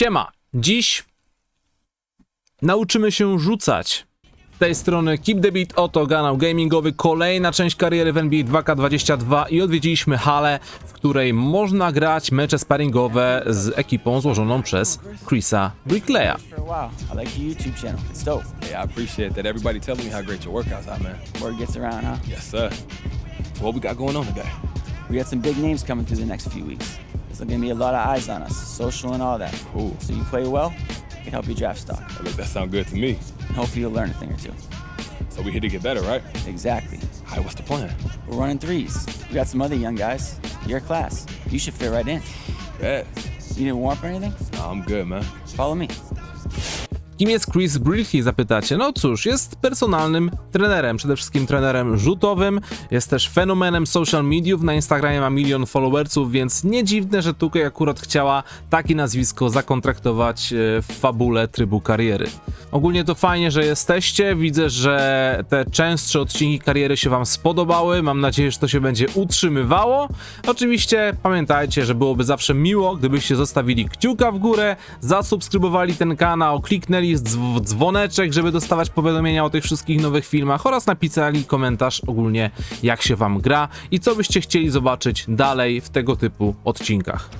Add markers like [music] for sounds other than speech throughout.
Siema! Dziś nauczymy się rzucać. Z tej strony Keep the Beat, oto kanał gamingowy, kolejna część kariery w NBA 2K22 i odwiedziliśmy halę, w której można grać mecze sparingowe z ekipą złożoną przez Chrisa Brickleya. for a while. I like your YouTube channel. It's dope. Hey, I appreciate that. Everybody telling me how great your workouts are, man. Word gets around, huh? Yes, sir. So what we got going on today? We got some big names coming through the next few weeks. There's gonna be a lot of eyes on us, social and all that. Cool. So you play well, it can help you draft stock. Well, look, that sound good to me. And hopefully you'll learn a thing or two. So we here to get better, right? Exactly. All right, what's the plan? We're running threes. We got some other young guys. Your class. You should fit right in. Yeah. You need a warm up or anything? Nah, I'm good, man. Follow me. Kim jest Chris Brickley, zapytacie? No cóż, jest personalnym trenerem, przede wszystkim trenerem rzutowym, jest też fenomenem social mediów, na Instagramie ma milion followersów, więc nie dziwne, że Tukej akurat chciała takie nazwisko zakontraktować e, w fabule trybu kariery. Ogólnie to fajnie, że jesteście, widzę, że te częstsze odcinki kariery się wam spodobały, mam nadzieję, że to się będzie utrzymywało. Oczywiście pamiętajcie, że byłoby zawsze miło, gdybyście zostawili kciuka w górę, zasubskrybowali ten kanał, kliknęli dzw- dzwoneczek, żeby dostawać powiadomienia o tych wszystkich nowych filmach oraz napisali komentarz ogólnie jak się wam gra i co byście chcieli zobaczyć dalej w tego typu odcinkach.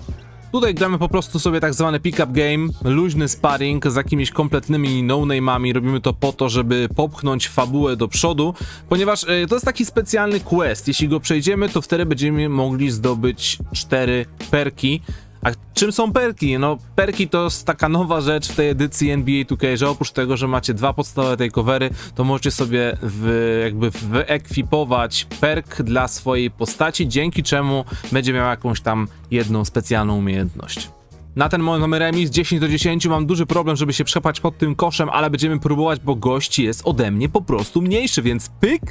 Tutaj gramy po prostu sobie tak zwany pick-up game, luźny sparring z jakimiś kompletnymi no-name'ami. Robimy to po to, żeby popchnąć fabułę do przodu, ponieważ e, to jest taki specjalny quest. Jeśli go przejdziemy, to wtedy będziemy mogli zdobyć cztery perki. A czym są perki? No, perki to jest taka nowa rzecz w tej edycji NBA 2K, że oprócz tego, że macie dwa podstawowe takeovery, to możecie sobie w, jakby wyekwipować perk dla swojej postaci, dzięki czemu będzie miał jakąś tam jedną specjalną umiejętność. Na ten moment mamy remis 10 do 10, mam duży problem, żeby się przepać pod tym koszem, ale będziemy próbować, bo gość jest ode mnie po prostu mniejszy, więc pyk,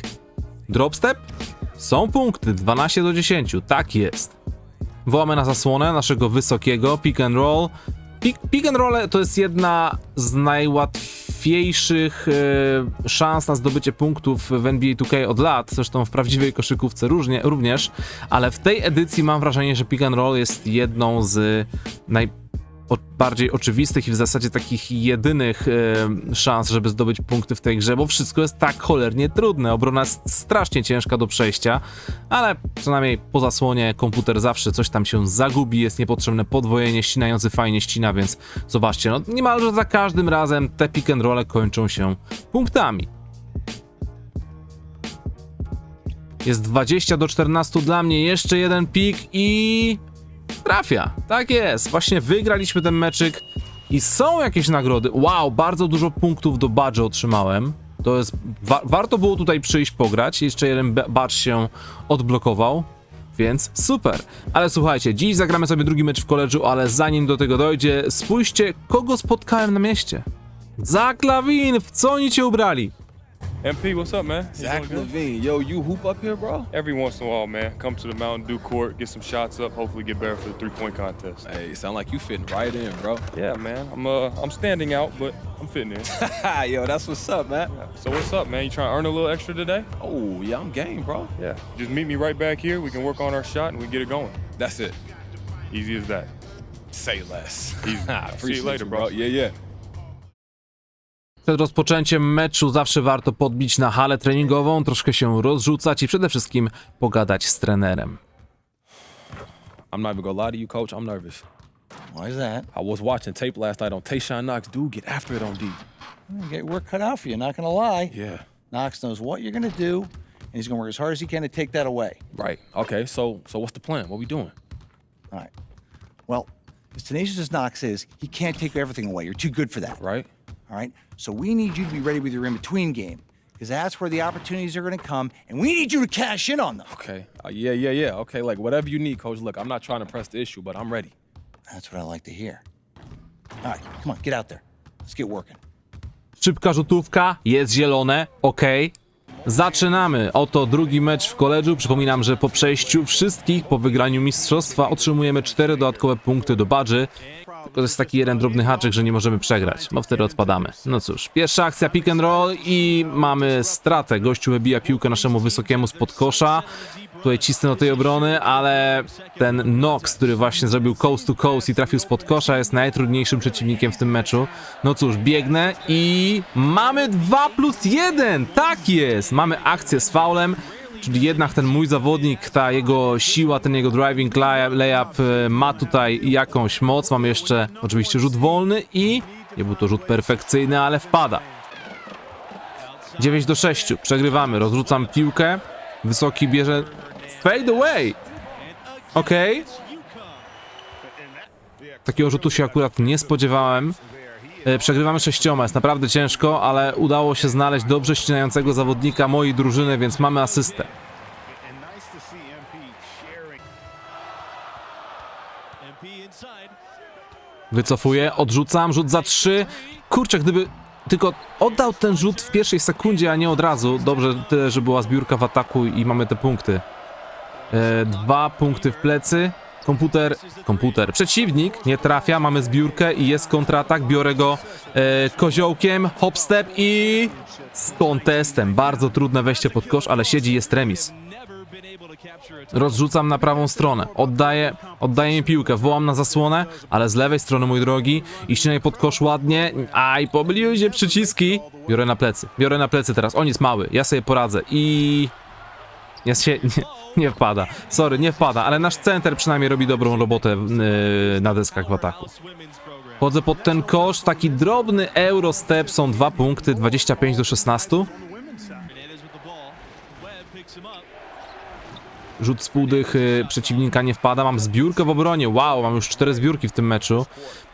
dropstep, są punkty, 12 do 10, tak jest. Wołamy na zasłonę naszego wysokiego pick and roll. Pick, pick and roll to jest jedna z najłatwiejszych e, szans na zdobycie punktów w NBA 2K od lat, zresztą w prawdziwej koszykówce różnie, również, ale w tej edycji mam wrażenie, że pick and roll jest jedną z naj, o, bardziej oczywistych i w zasadzie takich jedynych e, szans, żeby zdobyć punkty w tej grze, bo wszystko jest tak cholernie trudne. Obrona jest strasznie ciężka do przejścia, ale przynajmniej po zasłonie komputer zawsze coś tam się zagubi, jest niepotrzebne podwojenie, ścinający fajnie ścina, więc zobaczcie, no niemalże za każdym razem te pick and role kończą się punktami. Jest 20 do 14 dla mnie, jeszcze jeden pik i trafia. Tak jest, właśnie wygraliśmy ten meczyk i są jakieś nagrody. Wow, bardzo dużo punktów do badge otrzymałem. To jest, wa warto było tutaj przyjść pograć, jeszcze jeden ba- badge się odblokował. Więc super. Ale słuchajcie, dziś zagramy sobie drugi mecz w koledżu, ale zanim do tego dojdzie, spójrzcie, kogo spotkałem na mieście. Zach Lawin, w co oni cię ubrali? MP, what's up, man? You Zach doing good? Levine, yo, you hoop up here, bro? Every once in a while, man. Come to the Mountain Dew court, get some shots up, hopefully get better for the three-point contest. Hey, sound like you fitting right in, bro. Yeah, man. I'm uh I'm standing out, but I'm fitting in. [laughs] yo, that's what's up, man. so what's up, man? You trying to earn a little extra today? Oh, yeah, I'm game, bro. Yeah. Just meet me right back here. We can work on our shot and we get it going. That's it. Easy as that. Say less. Easy. [laughs] Later, you, bro. Yeah, yeah. Przed rozpoczęciem meczu zawsze warto podbić na halę treningową, troszkę się rozrzucać i przede wszystkim pogadać z trenerem. I'm not even gonna lie to you, coach. I'm nervous. Why is that? I was watching tape last night on Tayshawn Knox. Dude, get after it on D. You get work cut out for you, not gonna lie. Yeah. Knox knows what you're gonna do, and he's gonna work as hard as he can to take that away. Right. Okay. So, so what's the plan? What we doing? All right. Well, as tenacious as Knox is, he can't take everything away. You're too good for that. Right. All right. So we need you to be ready with your in-between game, because that's where the opportunities are gonna come, and we need you to cash in on them. Okay. Uh, yeah, yeah, yeah. Okay. Like whatever you need, coach. Look, I'm not trying to press the issue, but I'm ready. That's what I like to hear. All right, come on, get out there. Let's get working. Szybka rzutówka, jest zielone, ok. Zaczynamy. Oto drugi mecz w koledżu. Przypominam, że po przejściu wszystkich, po wygraniu mistrzostwa otrzymujemy cztery dodatkowe punkty do badży. Tylko To jest taki jeden drobny haczyk, że nie możemy przegrać, bo wtedy odpadamy. No cóż, pierwsza akcja pick and roll i mamy stratę. Gościu wybija piłkę naszemu wysokiemu spod kosza. Tutaj cisnę do tej obrony, ale ten Nox, który właśnie zrobił coast to coast i trafił spod kosza, jest najtrudniejszym przeciwnikiem w tym meczu. No cóż, biegnę i mamy 2 plus 1! Tak jest! Mamy akcję z faulem. Czyli jednak ten mój zawodnik, ta jego siła, ten jego driving lay- layup e, ma tutaj jakąś moc. Mam jeszcze oczywiście rzut wolny i nie był to rzut perfekcyjny, ale wpada. 9 do 6. Przegrywamy. Rozrzucam piłkę. Wysoki bierze fade away. Okej. Takiego rzutu się akurat nie spodziewałem. E, Przegrywamy sześcioma, jest naprawdę ciężko, ale udało się znaleźć dobrze ścinającego zawodnika mojej drużyny, więc mamy asystę. Wycofuję, odrzucam, rzut za trzy. Kurczę, gdyby tylko oddał ten rzut w pierwszej sekundzie, a nie od razu. Dobrze tyle, że była zbiórka w ataku i mamy te punkty. E, dwa punkty w plecy. Komputer, komputer, przeciwnik nie trafia, mamy zbiórkę i jest kontratak, biorę go e, koziołkiem, hopstep i z kontestem. Bardzo trudne wejście pod kosz, ale siedzi, jest remis. Rozrzucam na prawą stronę, oddaję, oddaję mi piłkę, wołam na zasłonę, ale z lewej strony, mój drogi, i ścinaj pod kosz ładnie, aj, pomyliły się przyciski. Biorę na plecy, biorę na plecy teraz, on jest mały, ja sobie poradzę. I... Ja się... Nie, [laughs] nie wpada, sorry, nie wpada, ale nasz center przynajmniej robi dobrą robotę yy, na deskach w ataku. Chodzę pod ten kosz, taki drobny Eurostep, są dwa punkty, 25 do 16. Rzut z półdychy przeciwnika nie wpada, mam zbiórkę w obronie, wow, mam już cztery zbiórki w tym meczu.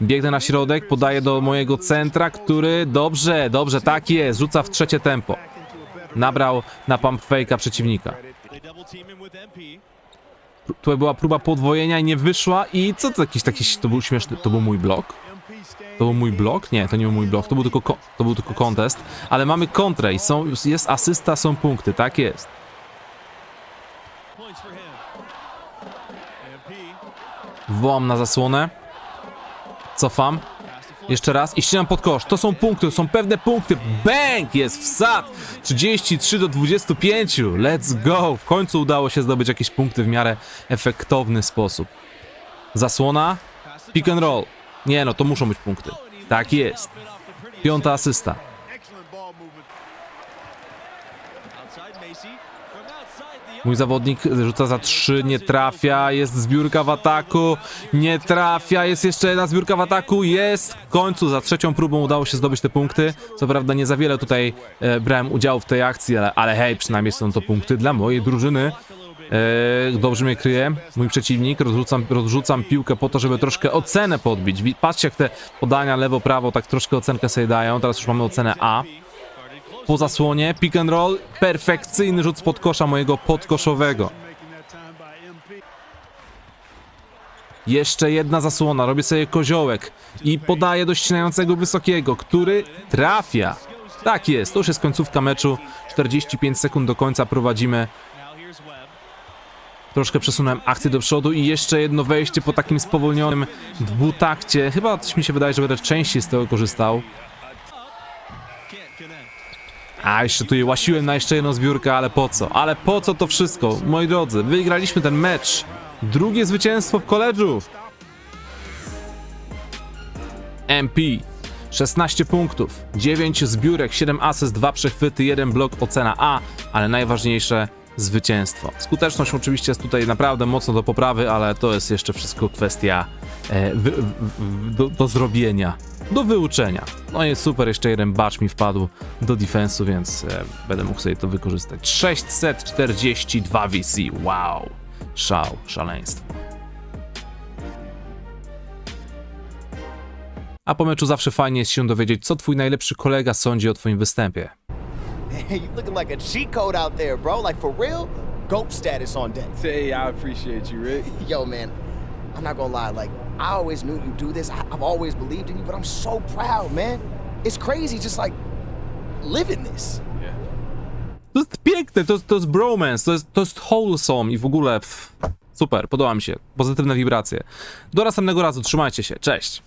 Biegnę na środek, podaję do mojego centra, który dobrze, dobrze, tak jest, rzuca w trzecie tempo. Nabrał na pump fake'a przeciwnika. Tutaj była próba podwojenia i nie wyszła i co to jakiś taki, to był śmieszny, to był mój blok? To był mój blok? Nie, to nie był mój blok, to był tylko, ko- to był tylko contest, ale mamy kontrę i są, jest asysta, są punkty, tak jest. Wołam na zasłonę. Cofam. Jeszcze raz i ścinam pod kosz. To są punkty, to są pewne punkty. Bang! Jest wsad! 33 do 25. Let's go! W końcu udało się zdobyć jakieś punkty w miarę efektowny sposób. Zasłona. Pick and roll. Nie no, to muszą być punkty. Tak jest. Piąta asysta. Mój zawodnik rzuca za 3, nie trafia, jest zbiórka w ataku, nie trafia, jest jeszcze jedna zbiórka w ataku, jest w końcu za trzecią próbą udało się zdobyć te punkty. Co prawda nie za wiele tutaj e, brałem udziału w tej akcji, ale, ale hej, przynajmniej są to punkty dla mojej drużyny. E, dobrze mnie kryje mój przeciwnik, rozrzucam, rozrzucam piłkę po to, żeby troszkę ocenę podbić. Patrzcie jak te podania lewo-prawo tak troszkę ocenkę sobie dają, teraz już mamy ocenę A po zasłonie, pick and roll, perfekcyjny rzut spod kosza mojego podkoszowego. Jeszcze jedna zasłona, robię sobie koziołek i podaję do ścinającego wysokiego, który trafia. Tak jest, to już jest końcówka meczu, 45 sekund do końca prowadzimy. Troszkę przesunąłem akcję do przodu i jeszcze jedno wejście po takim spowolnionym dwutakcie. Chyba coś mi się wydaje, że będę częściej z tego korzystał. A, jeszcze tu je łasiłem na jeszcze jedną zbiórkę, ale po co? Ale po co to wszystko? Moi drodzy, wygraliśmy ten mecz. Drugie zwycięstwo w koledżu. MP. 16 punktów, 9 zbiórek, 7 asyst, 2 przechwyty, 1 blok, ocena A, ale najważniejsze zwycięstwo. Skuteczność oczywiście jest tutaj naprawdę mocno do poprawy, ale to jest jeszcze wszystko kwestia e, wy, w, w, do, do zrobienia, do wyuczenia. No i super, jeszcze jeden bacz mi wpadł do defensu, więc e, będę mógł sobie to wykorzystać. 642 VC, wow, szał, szaleństwo. A po meczu zawsze fajnie jest się dowiedzieć, co twój najlepszy kolega sądzi o twoim występie. Hey, you looking like a cheat code out there, bro. Like for real? Goat status on deck. Hey, I appreciate you, Rick. [laughs] Yo, man, I'm not gonna lie. Like, I always knew do this. I- always believed in you, but I'm so proud, man. It's crazy just like living this. To jest piękne, to, to jest bromance, to jest, to jest wholesome i w ogóle pff, super, podoba mi się, pozytywne wibracje. Do następnego razu, trzymajcie się, cześć!